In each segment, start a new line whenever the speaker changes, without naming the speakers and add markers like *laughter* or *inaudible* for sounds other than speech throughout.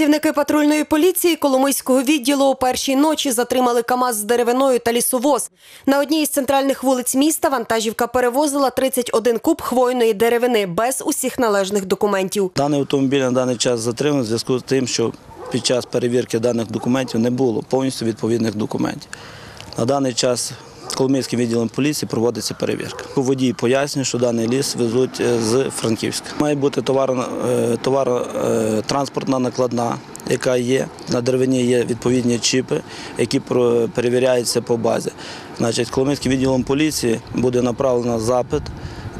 Працівники патрульної поліції Коломийського відділу у першій ночі затримали КАМАЗ з деревиною та лісовоз. На одній із центральних вулиць міста вантажівка перевозила 31 куб хвойної деревини без усіх належних документів.
Даний автомобіль на даний час затриманий в зв'язку з тим, що під час перевірки даних документів не було повністю відповідних документів. На даний час Коломийським відділом поліції проводиться перевірка. Водій пояснює, що даний ліс везуть е, з Франківська. Має бути товарно- е, товаротранспортна накладна, яка є. На деревині є відповідні чіпи, які перевіряються по базі. Значить, Коломийським відділом поліції буде направлено запит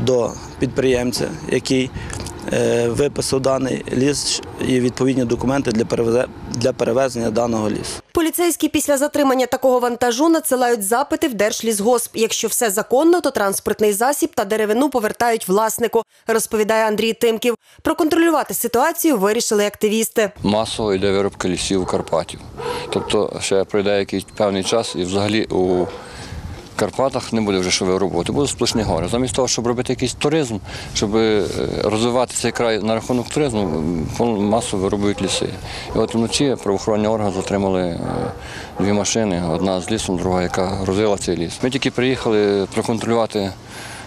до підприємця, який е, виписав даний ліс і відповідні документи для перевезення даного лісу.
Поліцейські після затримання такого вантажу надсилають запити в Держлісгосп. Якщо все законно, то транспортний засіб та деревину повертають власнику, розповідає Андрій Тимків. Проконтролювати ситуацію вирішили активісти.
масово йде виробка лісів Карпатів. Тобто ще пройде якийсь певний час і взагалі у Карпатах не буде вже що вирубувати, будуть сплошні гори. Замість того, щоб робити якийсь туризм, щоб е, розвивати цей край на рахунок туризму, масово вирубують ліси. І от вночі правоохоронні органи затримали е, дві машини, одна з лісом, друга, яка грузила цей ліс. Ми тільки приїхали проконтролювати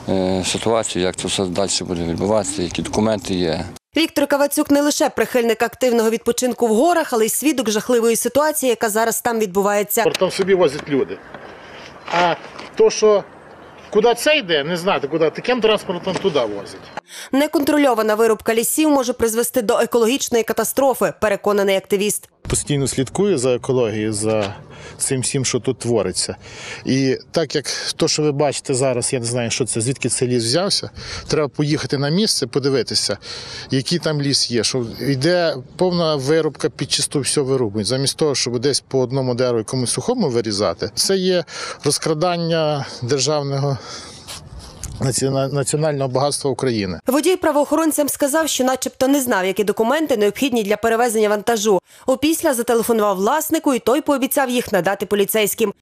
е, ситуацію, як це все далі буде відбуватися, які документи є.
Віктор Кавацюк не лише прихильник активного відпочинку в горах, але й свідок жахливої ситуації, яка зараз там відбувається.
Там собі возять люди. А то, що куди це йде, не знати, куди таким транспортом туди возять.
Неконтрольована вирубка лісів може призвести до екологічної катастрофи, переконаний активіст.
Постійно слідкую за екологією, за цим всім, що тут твориться. І так як то, що ви бачите зараз, я не знаю, що це, звідки цей ліс взявся. Треба поїхати на місце, подивитися, який там ліс є. Що йде повна вирубка під чисту все вирубують. Замість того, щоб десь по одному дереву комусь сухому вирізати, це є розкрадання державного національного багатства України.
Водій правоохоронцям сказав, що начебто не знав, які документи необхідні для перевезення вантажу. Опісля зателефонував власнику, і той пообіцяв їх надати поліцейським.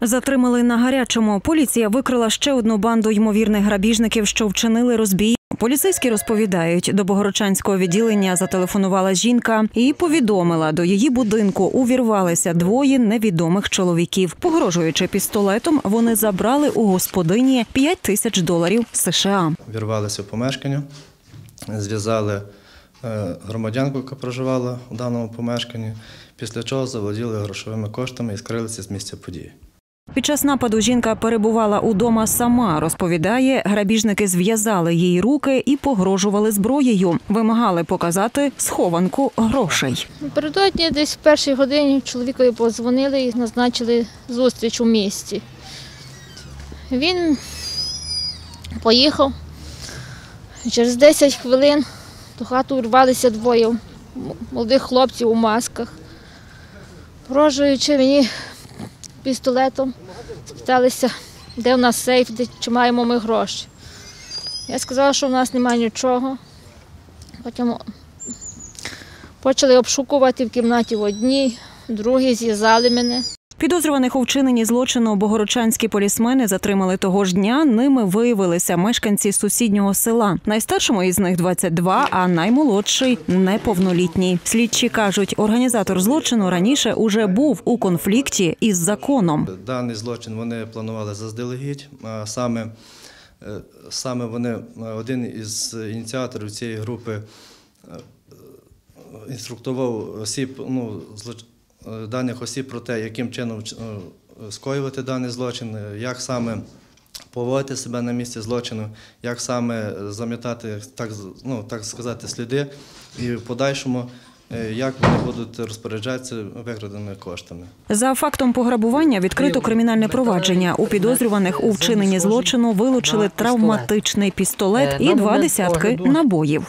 Затримали на гарячому. Поліція викрила ще одну банду ймовірних грабіжників, що вчинили розбій. Поліцейські розповідають, до Богородчанського відділення зателефонувала жінка і повідомила, до її будинку увірвалися двоє невідомих чоловіків. Погрожуючи пістолетом, вони забрали у господині 5 тисяч доларів США.
Вірвалися в помешкання, зв'язали е, громадянку, яка проживала у даному помешканні, після чого заволоділи грошовими коштами і скрилися з місця події.
Під час нападу жінка перебувала удома сама. Розповідає, грабіжники зв'язали їй руки і погрожували зброєю. Вимагали показати схованку грошей.
Напередодні десь в першій годині чоловікові подзвонили і назначили зустріч у місті. Він поїхав. Через 10 хвилин до хати урвалися двоє молодих хлопців у масках. Погрожуючи мені пістолетом, спиталися, де в нас сейф, де, чи маємо ми гроші. Я сказала, що в нас немає нічого. Потім Почали обшукувати в кімнаті в одній, в другій зв'язали мене.
Підозрюваних у вчиненні злочину богородчанські полісмени затримали того ж дня. Ними виявилися мешканці сусіднього села. Найстаршому із них 22, а наймолодший неповнолітній. Слідчі кажуть, організатор злочину раніше уже був у конфлікті із законом.
Даний злочин вони планували заздалегідь. Саме, е, саме вони, е, один із ініціаторів цієї групи е, інструктував осіб, ну, даних осіб про те, яким чином е, скоювати даний злочин, е, як саме поводити себе на місці злочину, як саме замітати, так, ну, так сказати, сліди, і в подальшому, е, як вони будуть розпоряджатися викраденими коштами.
За фактом пограбування відкрито кримінальне провадження. У підозрюваних у вчиненні злочину вилучили травматичний пістолет і два десятки набоїв.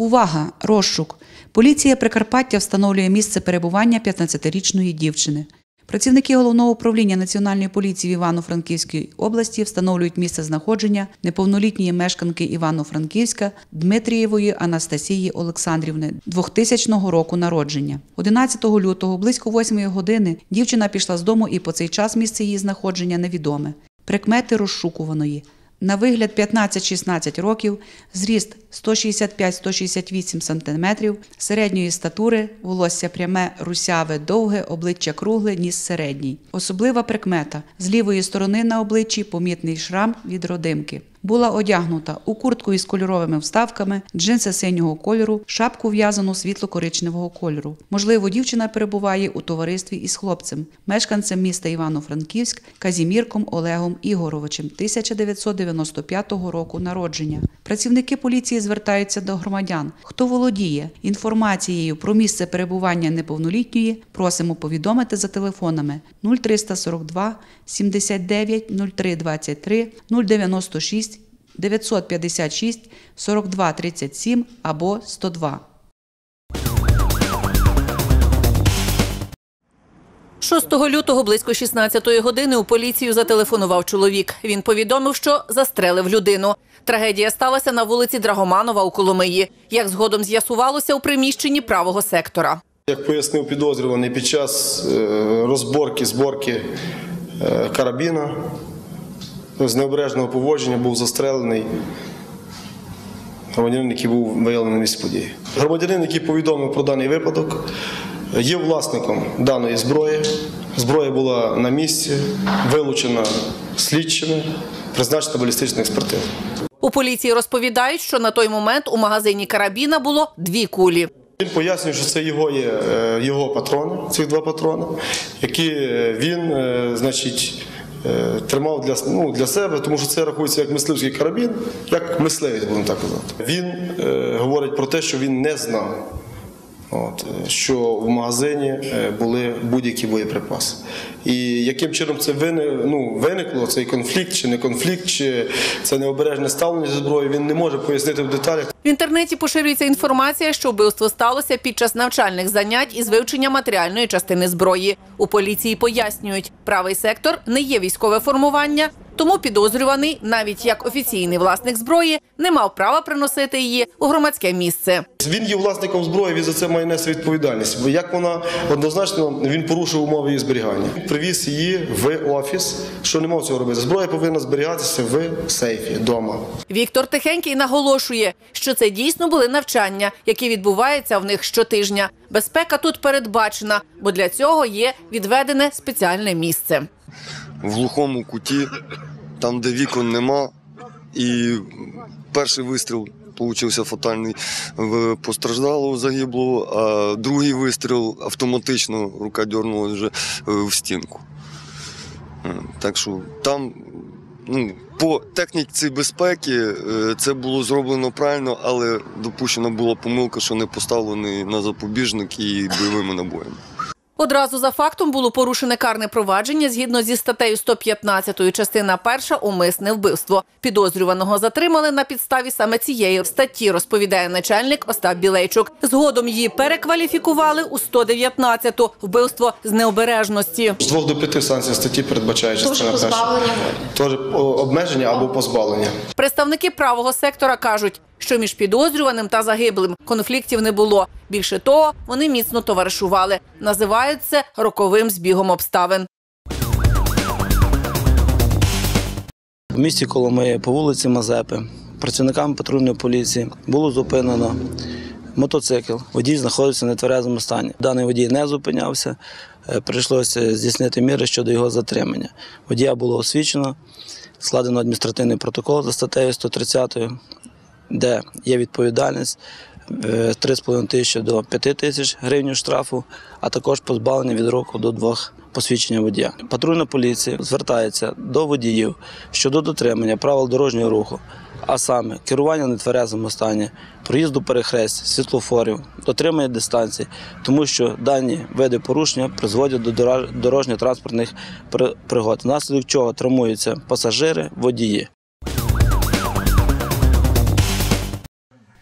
Увага! Розшук! Поліція Прикарпаття встановлює місце перебування 15-річної дівчини. Працівники головного управління Національної поліції в Івано-Франківській області встановлюють місце знаходження неповнолітньої мешканки Івано-Франківська Дмитрієвої Анастасії Олександрівни 2000 року народження. 11 лютого близько 8 години дівчина пішла з дому і по цей час місце її знаходження невідоме. Прикмети розшукуваної. На вигляд 15-16 років, зріст 165-168 см, середньої статури, волосся пряме, русяве, довге, обличчя кругле, ніс середній. Особлива прикмета – з лівої сторони на обличчі помітний шрам від родимки. Була одягнута у куртку із кольоровими вставками, джинси синього кольору, шапку в'язану світло-коричневого кольору. Можливо, дівчина перебуває у товаристві із хлопцем, мешканцем міста Івано-Франківськ Казімірком Олегом Ігоровичем 1995 року народження. Працівники поліції звертаються до громадян. Хто володіє інформацією про місце перебування неповнолітньої, просимо повідомити за телефонами 0342 79 03 23 096 956 42 37 або 102.
6 лютого близько 16 години у поліцію зателефонував чоловік. Він повідомив, що застрелив людину. Трагедія сталася на вулиці Драгоманова у Коломиї. Як згодом з'ясувалося у приміщенні правого сектора.
Як пояснив підозрюваний, під час е, розборки, зборки е, карабіна з необережного поводження був застрелений громадянин, який був виявлений на місці події. Громадянин, який повідомив про даний випадок, є власником даної зброї. Зброя була на місці, вилучена слідчими, призначена балістична експертиза.
У поліції розповідають, що на той момент у магазині карабіна було дві кулі.
Він пояснює, що це його є е, його патрони, ці два патрони, які е, він, е, значить, тримав для, ну, для себе, тому що це рахується як мисливський карабін, як мисливець, будемо так казати. Він е, говорить про те, що він не знав. От, е, що в магазині е, були будь-які боєприпаси. І яким чином це ну, виникло, цей конфлікт, чи не конфлікт, чи це необережне ставлення зі зброєю, він не може пояснити в деталях.
В інтернеті поширюється інформація, що вбивство сталося під час навчальних занять із вивчення матеріальної частини зброї. У поліції пояснюють, правий сектор не є військове формування, тому підозрюваний, навіть як офіційний власник зброї, не мав права приносити її у громадське місце.
Він є власником зброї, він за це має нести відповідальність. Бо як вона однозначно він порушив умови її зберігання. Привіз її в офіс, що не мав цього робити. Зброя повинна зберігатися в сейфі вдома.
Віктор Тихенький наголошує, що це дійсно були навчання, які відбуваються в них щотижня. Безпека тут передбачена, бо для цього є відведене спеціальне місце.
в глухому куті, там, де вікон нема, і перший вистріл получився фатальний в постраждалого загиблого, а другий вистріл автоматично рука дернулася вже е, в стінку. Е, Так що там. Ну, по техніці безпеки е, це було зроблено правильно, але допущена була помилка, що не поставлений на запобіжник і бойовими набоями.
Одразу за фактом було порушене карне провадження згідно зі статтею 115 частина 1 умисне вбивство. Підозрюваного затримали на підставі саме цієї статті, розповідає начальник Остап Білейчук. Згодом її перекваліфікували у 119 вбивство з необережності.
З двох до п'яти санкцій статті передбачає частина перша. Тож обмеження або позбавлення.
Представники правого сектора кажуть, що між підозрюваним та загиблим конфліктів не було. Більше того, вони міцно товаришували. Називають роковим збігом обставин.
В місті Коломиї по вулиці Мазепи працівниками патрульної поліції було зупинено мотоцикл. Водій знаходився в нетверезому стані. Даний водій не зупинявся. Е, Прийшлося здійснити міри щодо його затримання. Водія було освічено, складено адміністративний протокол за статтею 130, де є відповідальність е, 3,5 тисячі до 5 тисяч гривень штрафу, а також позбавлення від року до двох посвідчення водія. Патрульна поліція звертається до водіїв щодо дотримання правил дорожнього руху, а саме керування в нетверезому проїзду перехресть, світлофорів, дотримання дистанції, тому що дані види порушення призводять до дорожньо-транспортних пригод, внаслідок чого травмуються пасажири, водії.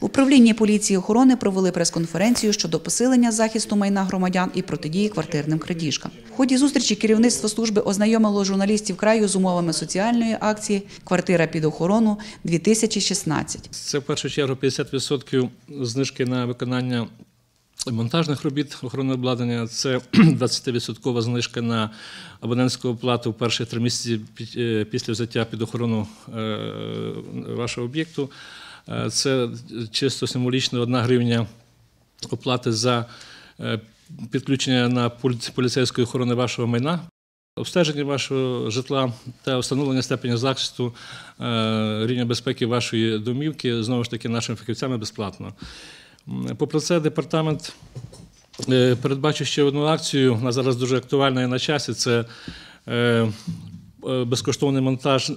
В управлінні поліції охорони провели прес-конференцію щодо посилення захисту майна громадян і протидії квартирним крадіжкам. В ході зустрічі керівництво служби ознайомило журналістів краю з умовами соціальної акції Квартира під охорону 2016
Це в першу чергу 50% знижки на виконання монтажних робіт охоронного обладнання. Це *clears throat* 20% знижка на абонентську оплату в перші три місяці е, після взяття під охорону е, вашого об'єкту. Е, Це чисто символічно 1 гривня оплати за е, підключення на пульт поліцейської охорони вашого майна. Обстеження вашого житла та встановлення степені захисту е, рівня безпеки вашої домівки знову ж таки нашими фахівцями безплатно. Попри це, департамент передбачив ще одну акцію. Вона зараз дуже актуальна і на часі. Це безкоштовний монтаж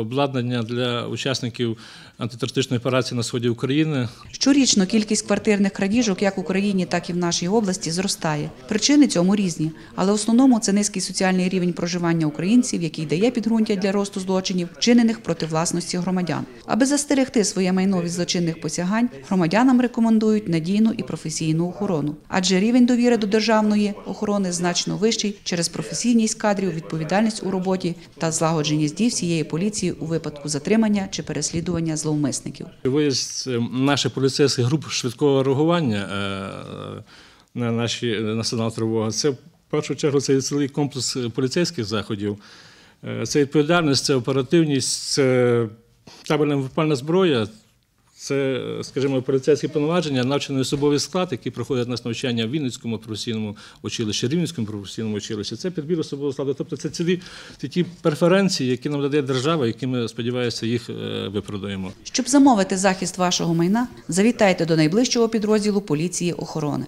обладнання для учасників антитерористичної операції на сході України.
Щорічно кількість квартирних крадіжок як в Україні, так і в нашій області зростає. Причини цьому різні, але в основному це низький соціальний рівень проживання українців, який дає підґрунтя для росту злочинів, вчинених проти власності громадян. Аби застерегти своє майно від злочинних посягань, громадянам рекомендують надійну і професійну охорону, адже рівень довіри до державної охорони значно вищий через професійність кадрів, відповідальність у роботі та злагодженість дій всієї поліції у випадку затримання чи переслідування зловмисників.
Виїзд е, наших поліцейських груп швидкого реагування е, на наші е, на сигнал тривога. Це в першу чергу це цілий комплекс поліцейських заходів. Це відповідальність, це оперативність, це табельна випальна зброя. Це, скажімо, поліцейські повноваження, навчений особовий склад, який проходить нас навчання в Вінницькому професійному училищі, Рівненському професійному училищі. Це підбір особового складу. Тобто це цілі ті, ті преференції, які нам дає держава, які ми сподіваюся їх випродаємо.
Щоб замовити захист вашого майна, завітайте до найближчого підрозділу поліції охорони.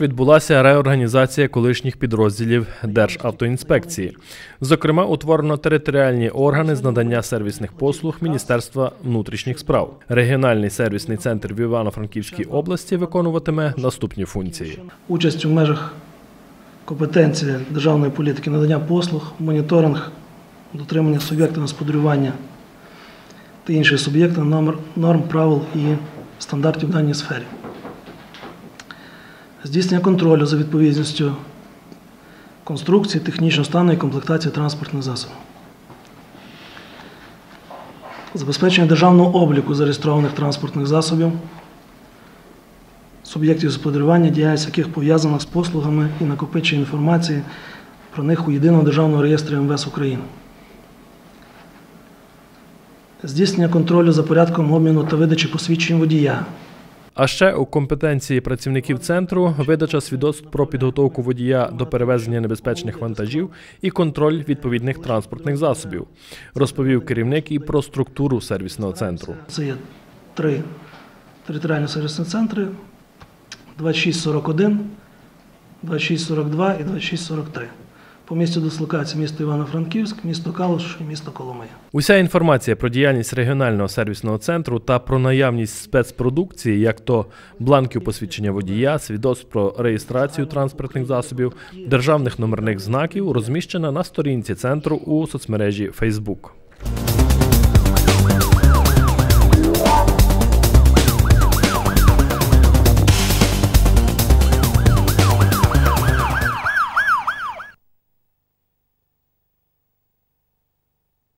Відбулася реорганізація колишніх підрозділів Державтоінспекції. Зокрема, утворено територіальні органи з надання сервісних послуг Міністерства внутрішніх справ. Регіональний сервісний центр в Івано-Франківській області виконуватиме наступні функції.
участь у межах компетенції державної політики надання послуг, моніторинг, дотримання суб'єктів господарювання та інші суб'єкти норм, норм, правил і стандартів в даній сфері. Здійснення контролю за відповідністю конструкції, технічного стану і комплектації транспортних засобів. Забезпечення державного обліку зареєстрованих транспортних засобів, суб'єктів господарювання, діяльність яких пов'язана з послугами і накопичення інформації про них у єдиному державному реєстрі МВС України. Здійснення контролю за порядком обміну та видачі посвідчень водія,
А ще у компетенції працівників центру видача свідоцтв про підготовку водія до перевезення небезпечних вантажів і контроль відповідних транспортних засобів, розповів керівник і про структуру сервісного центру.
Це є три територіальні сервісні центри 2641, 2642 і 2643. По місцю дислокації місто Івано-Франківськ, місто Калуш і місто Коломия.
Уся інформація про діяльність регіонального сервісного центру та про наявність спецпродукції, як то бланків посвідчення водія, свідоцтв про реєстрацію транспортних засобів, державних номерних знаків, розміщена на сторінці центру у соцмережі Facebook.